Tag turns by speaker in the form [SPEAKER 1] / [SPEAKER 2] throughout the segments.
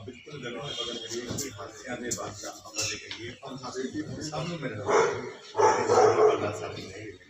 [SPEAKER 1] बिल्कुल जगह अगर गरीब फांसियाँ बात का हमारे हम हाजिर सब में मेरे साथ नहीं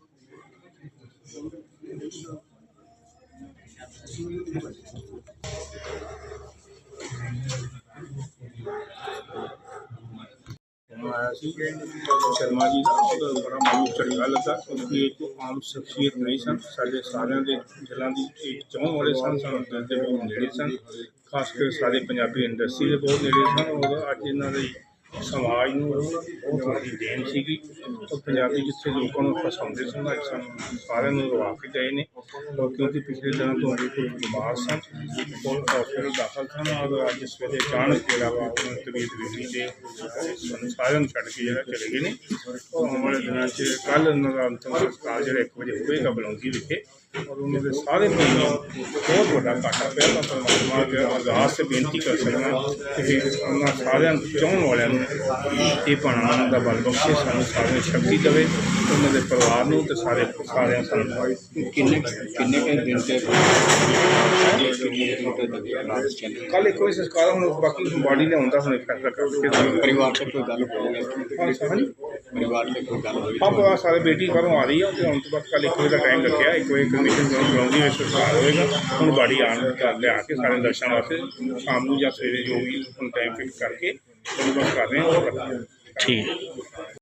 [SPEAKER 2] ਆਇਆ ਸੀ ਸ਼ਰਮਾ ਜੀ ਦਾ, ਉਹ ਬੜਾ ਮੈਨੂੰ ਚੰਗਾ ਲੱਗਾ ਕਿਉਂਕਿ ਇੱਕ ਆਮ ਸ਼ਖਸੀਅਤ ਨਹੀਂ ਸਨ। ਸਾਡੇ ਸਾਰਿਆਂ ਦੇ ਦਿਲਾਂ ਦੀ ਇੱਕ ਚੌਂ ਵਾਲੇ ਸਨ, ਸਾਨੂੰ ਦਿਲ ਦੇ ਬਹੁਤ ਨੇੜੇ ਸਨ ਖਾਸ ਕਰ ਸਾਡੇ ਪੰਜਾਬੀ ਇੰਡਸਟਰੀ ਦੇ ਬਹੁਤ ਨੇੜੇ ਸਨ। ਔਰ ਅੱਜ ਇਹਨਾਂ ਦੇ ਸਮਾਜ ਨੂੰ ਬਹੁਤ ਵੱਡੀ ਦੇਣ ਸੀਗੀ। ਔਰ ਪੰਜਾਬੀ ਜਿੱਥੇ ਲੋਕਾਂ ਨੂੰ ਫਸਾਉਂਦੇ ਸਨ ਸਾਨੂੰ ਸਾਰਿਆਂ ਨੂੰ ਰਵਾ ਕੇ ਗਏ ਨੇ। ਔਰ ਕਿਉਂਕਿ ਪਿਛਲੇ ਦਿਨਾਂ ਤੋਂ ਅਜੇ ਕੋਈ ਬਿਮਾਰ ਸਨ ਔਰ ਹਸਪੀਟਲ ਦਾਖਲ ਸਨ, ਔਰ ਅੱਜ ਸਵੇਰੇ ਅਚਾਨਕ ਜਿਹੜਾ ਵਾ ਉਹਨਾਂ ਦੀ ਤਬੀਅਤ ਵਿਗੜੀ ਤੇ ਸਾਨੂੰ ਸਾਰਿਆਂ ਨੂੰ ਛੱਡ ਕੇ ਜਿਹੜਾ ਚਲੇ ਗਏ ਨੇ। ਔਰ ਆਉਣ ਵਾਲੇ ਦਿਨਾਂ 'ਚ ਕੱਲ੍ਹ ਉਹਨਾਂ ਦਾ ਅੰਤਮ ਸੰਸਕਾਰ ਜਿਹੜਾ 1 ਵਜੇ ਹੋਵੇਗਾ ਬਲੌਂਗੀ ਵਿਖੇ। ਔਰ ਉਹਨਾਂ ਦੇ ਸਾਰੇ ਨੂੰ ਬਹੁਤ ਵੱਡਾ ਘਾਟਾ ਪਿਆ ਤਾਂ ਪਰਮਾਤਮਾ ਦੇ ਅਰਦਾਸ ਤੇ ਬੇਨਤੀ ਕਰ ਸਕਦਾ ਕਿ ਉਹਨਾਂ ਸਾਰਿਆਂ ਨੂੰ ਚਾਹਣ ਵਾਲਿਆਂ ਨੂੰ ਇਹ ਭਾਣਾ ਦਾ ਬਲ ਬਖਸ਼ੇ ਸਾਨੂੰ ਸਾਰਿਆਂ ਨੂੰ ਸ਼ਕਤੀ ਦੇਵੇ ਉਹਨਾਂ ਦੇ ਪਰਿਵਾਰ ਨੂੰ ਤੇ ਸਾਰੇ ਸਾਰਿਆਂ ਸਾਨੂੰ
[SPEAKER 3] ਕਿੰਨੇ ਕਿੰਨੇ ਕਿੰਨੇ ਦਿਨ ਤੇ
[SPEAKER 2] ਕੱਲ ਇੱਕ ਵਜੇ ਸੰਸਕਾਰ ਹੁਣ ਬਾਕੀ ਬਾਡੀ ਨੇ ਆਉਂਦਾ ਹੁਣ ਫੈਸਲਾ ਕਰਕੇ
[SPEAKER 3] ਪਰਿਵਾਰ ਤੇ ਕੋਈ ਗੱਲ ਹੋਈ ਹੈ? ਪਰਿਵਾਰ ਤੇ ਕੋਈ ਗੱਲ ਹੋਈ
[SPEAKER 2] ਆਪ ਆ ਸਾਰੇ ਬੇਟੀ ਘਰੋਂ ਆ ਰਹੀ ਹੈ ਤੇ ਹੁਣ ਤੋਂ ਬਾਅਦ ਕੱਲ ਇੱਕ ਵਜੇ ਦਾ ਟਾਈਮ ਰੱਖਿਆ ਇੱਕ ਵਜੇ ਕਮਿਸ਼ਨ ਬੁਲਾਉਂਦੀ ਵਿੱਚ ਸੰਸਕਾਰ ਹੋਏਗਾ। ਹੁਣ ਬਾਡੀ ਆਣ ਕਰ ਲਿਆ ਕੇ ਸਾਰੇ ਦਰਸ਼ਨ ਵਾਸਤੇ ਸ਼ਾਮ ਨੂੰ ਜਾਂ ਸਵੇਰੇ ਜੋ ਵੀ ਹੁਣ ਟਾਈਮ ਫਿਕਸ ਕਰਕੇ ਉਹਨੂੰ ਬਸ ਕਰ ਰਹੇ ਹਾਂ
[SPEAKER 3] ਠੀਕ।